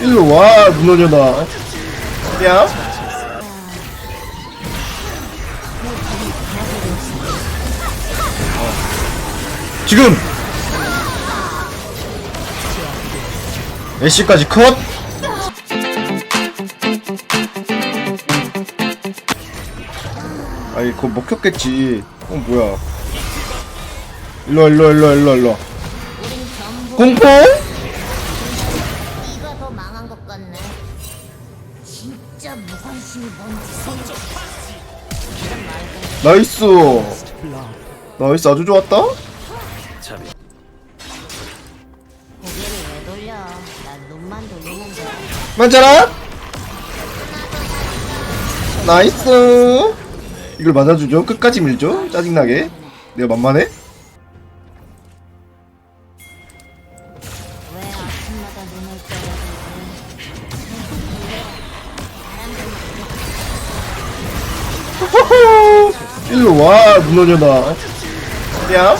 일로 와 문어녀다 야? 지금! 애쉬까지 컷? 아이 그거 먹혔겠지. 어 뭐야? 일로와 일로와 일로와 일로와 일로와. 공포? 나이스 나이스 아주 좋았다 고개를 왜 돌려? 난 눈만 돌리는데. 맞아라 나이스 이걸 맞아주죠 끝까지 밀죠 짜증나게 내가 만만해? 일로 와 문어녀다 야.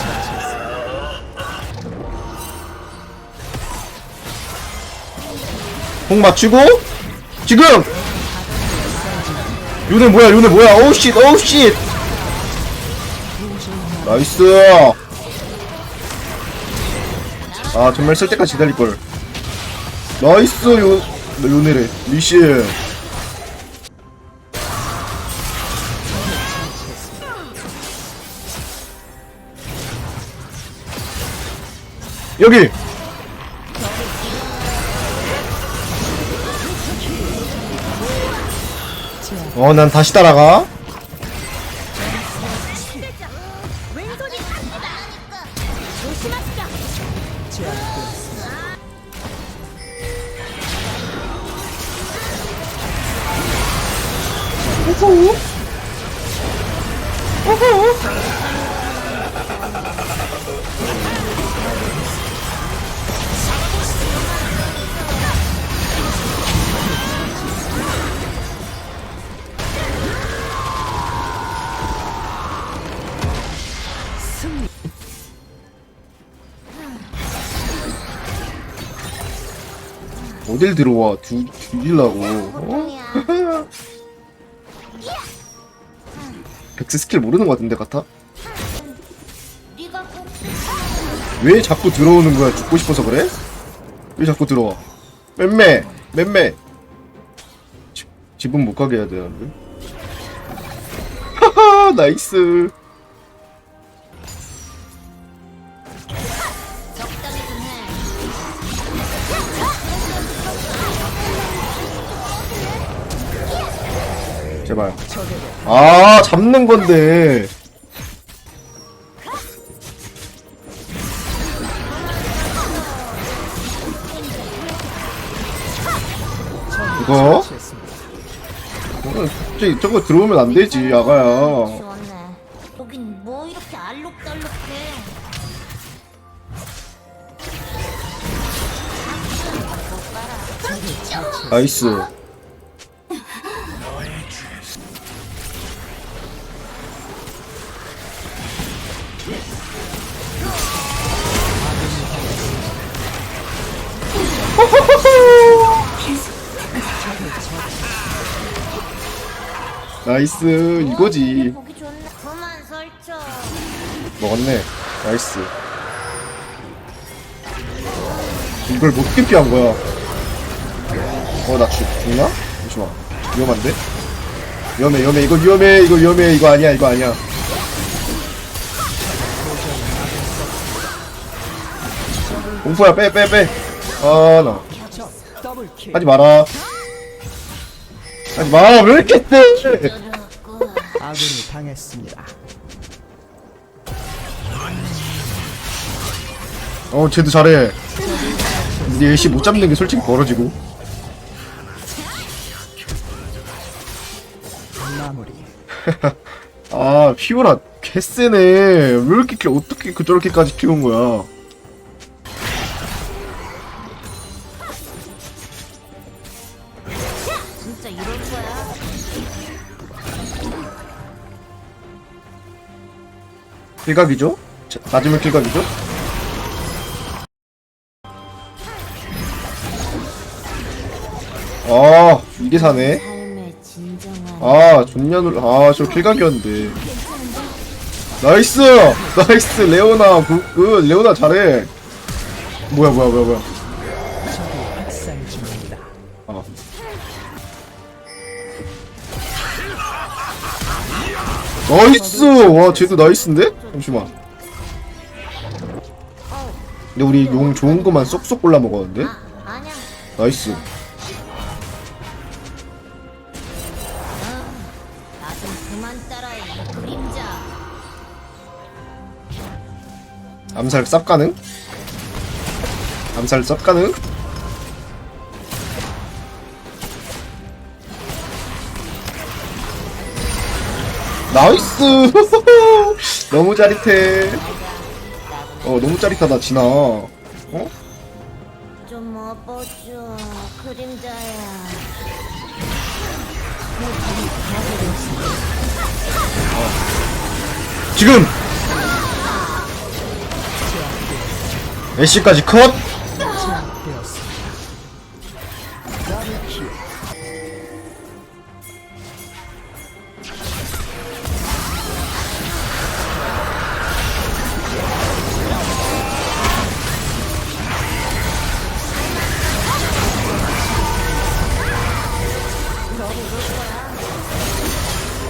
공 맞추고 지금! 요네 뭐야 요네 뭐야? 오우 쉿 오우 쉿 나이스! 아 정말 쓸 때까지 기다릴걸. 나이스 요 요네래. 미신 여기. 어 난 다시 따라가. 왼손이 어딜 들어와? 두 죽이려고. 어? 백스 스킬 모르는 것 같은데 같아? 왜 자꾸 들어오는 거야? 죽고 싶어서 그래? 왜 자꾸 들어와? 맴매! 맴매! 집, 집은 못 가게 해야 되는데. 하하 나이스 제발 아 잡는 건데 이거? 어, 갑자기 저거 들어오면 안 되지 좋았네. 여긴 뭐 이렇게 알록달록해. 나이스 나이스 이거지. 보기 좋네. 그만 설쳐. 먹었네. 나이스. 이걸 못 피한 거야. 어나 죽나? 잠시만. 위험한데? 위험해 위험해. 이거 위험해 이거 위험해. 이거 아니야 이거 아니야. 공포야 빼 빼빼아나. 하지 마라 마 왜 이렇게 세. 아군이 당했습니다. 어 쟤도 잘해 근데 얘씨 못 잡는 게 솔직히 벌어지고 마무리. 아 피오라 개쎄네 왜 이렇게 키- 어떻게 그 저렇게까지 키운 거야 진짜 이럴 거야? 킬각이죠? 자, 맞으면 킬각이죠? 아 이게 사네 삶의 진정한 아 존년을 아저 필각이었는데 나이스 나이스 레오나 그, 그 레오나 잘해 뭐야 뭐야 뭐야 뭐야. 아. 나이스! 와 쟤도 나이스인데? 잠시만. 근데 우리 용 좋은 것만 쏙쏙 골라 먹었는데? 나이스. 암살 쌉 가능? 암살 쌉 가능 나이스! 너무 짜릿해. 어 너무 짜릿하다 진아. 어? 좀 업어줘 그림자야. 지금! 애쉬까지 컷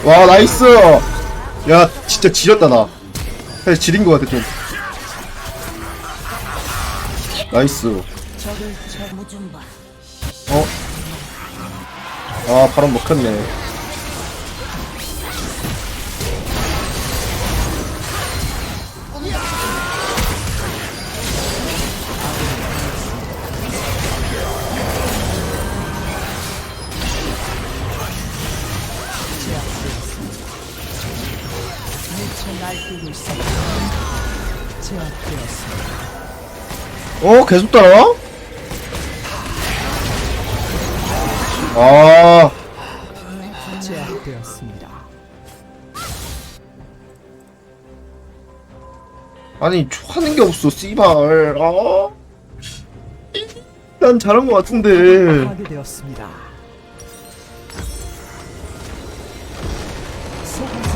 와 나이스! 야 진짜 지렸다 나. 사실 지린 것 같아 좀. 나이스. 어? 아 바람 먹혔네 어 계속 따라와? 아 제압되었습니다. 아니 하는 게 없어 씨발 아. 난 잘한 것 같은데 파괴되었습니다. 소환사